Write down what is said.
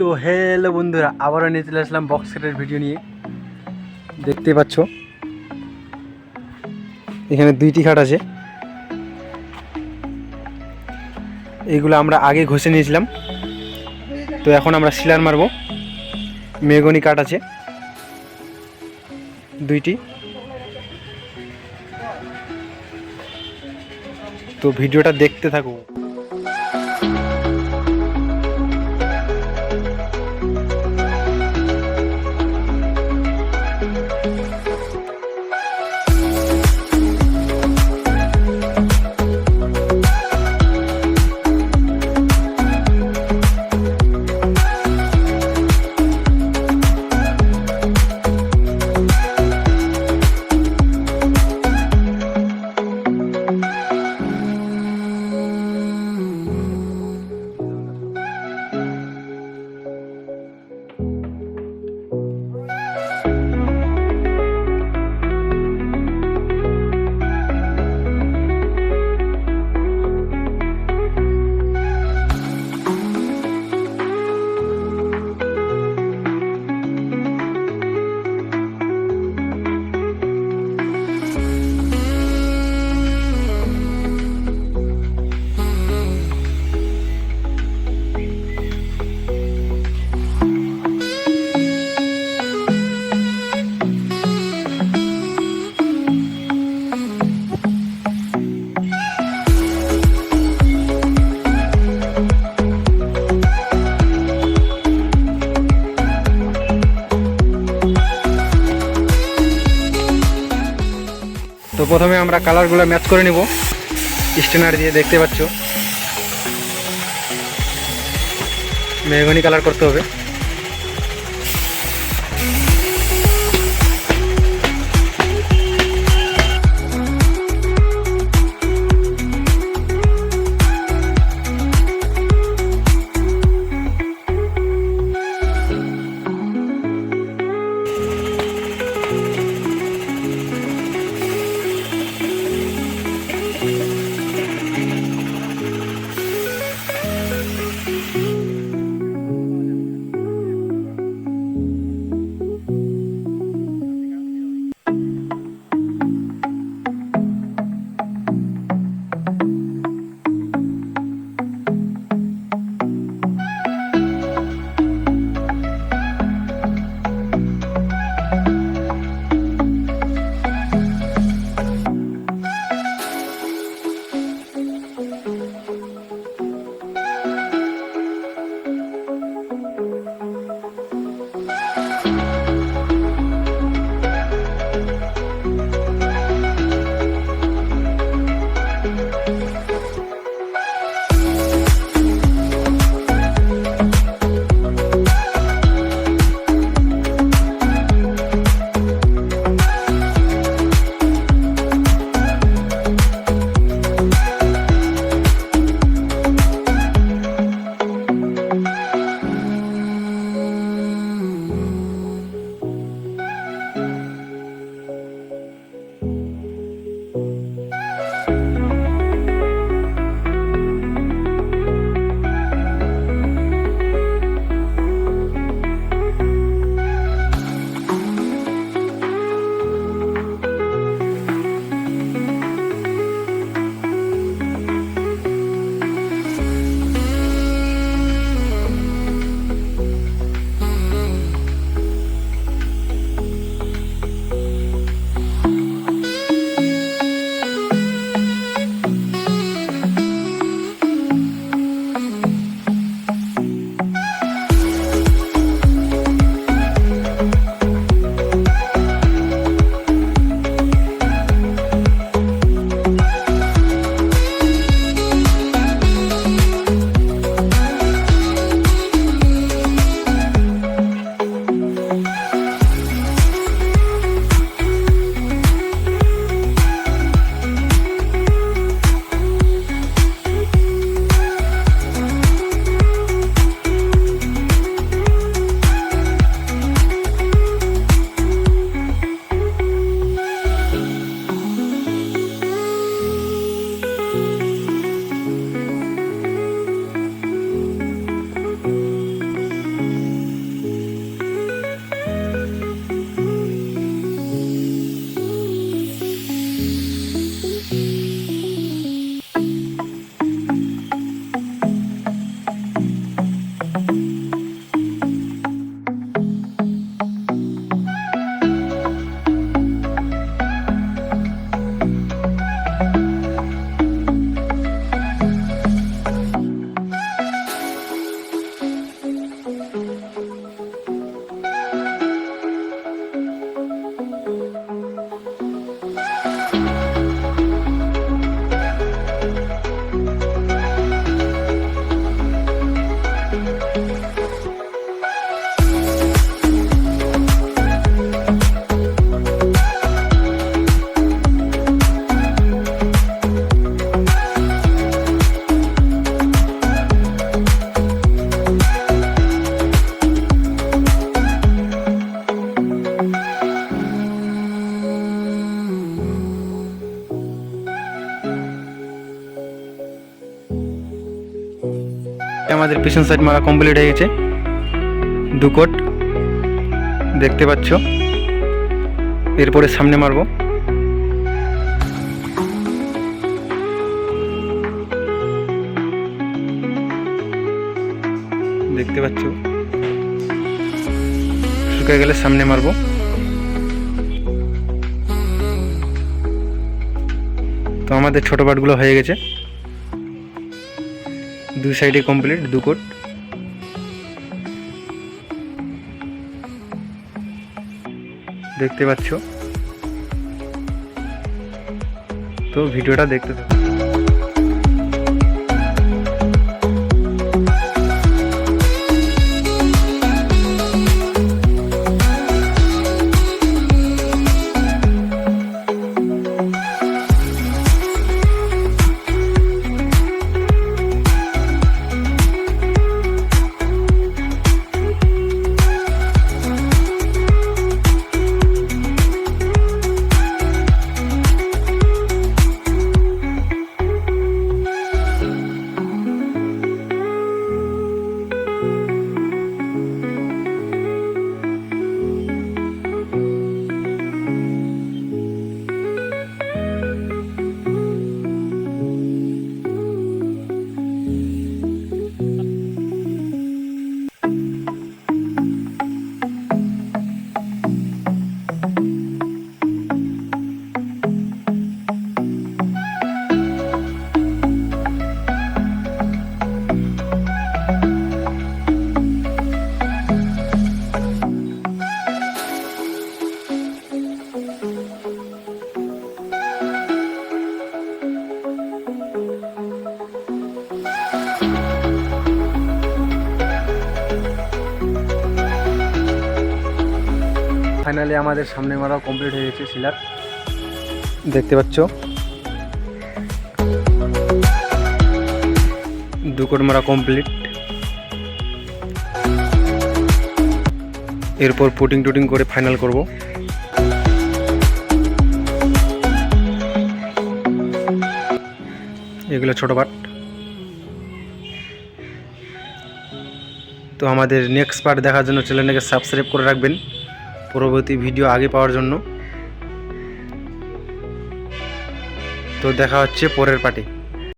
তো হ্যালো বন্ধুরা, আবারও নিয়ে চলে আসলাম বক্স সেটের ভিডিও নিয়ে। দেখতে পাচ্ছ? এখানে দুইটি খাট আছে। এইগুলো আমরা আগে ঘষে নিয়েছিলাম। তো এখন আমরা শিলার মারবো। মেগনি কাঠ আছে। দুইটি। তো ভিডিওটা দেখতে থাকো। প্রথমে আমরা কালারগুলো ম্যাচ করে নেব। স্টেনার দিয়ে দেখতে পাচ্ছ। মেহগনি কালার করতে হবে। আমাদের পিছন সাইড মারা কমপ্লিট হয়ে গেছে। দু কোট দেখতে পাচ্ছ। এরপরে সামনে মারবো। দেখতে পাচ্ছ? শুকিয়ে গেলে সামনে মারবো। তো আমাদের ছোট পাটগুলো হয়ে গেছে। দুই সাইডে কমপ্লিট দু কোট দেখতে পাচ্ছ? তো ভিডিওটা দেখতে থাকো। ফাইনালি আমাদের সামনে মারাও কমপ্লিট হয়ে গেছে শিলার। দেখতে পাচ্ছ? দু কোট মারা কমপ্লিট। এরপর পুটিং টুটিং করে ফাইনাল করব। এগুলো ছোট পার্ট তো আমাদের নেক্সট পার্ট দেখার জন্য চ্যানেলটাকে সাবস্ক্রাইব করে রাখবেন। পরবর্তী ভিডিও আগে পাওয়ার জন্য। তো দেখা হচ্ছে পরের পার্টি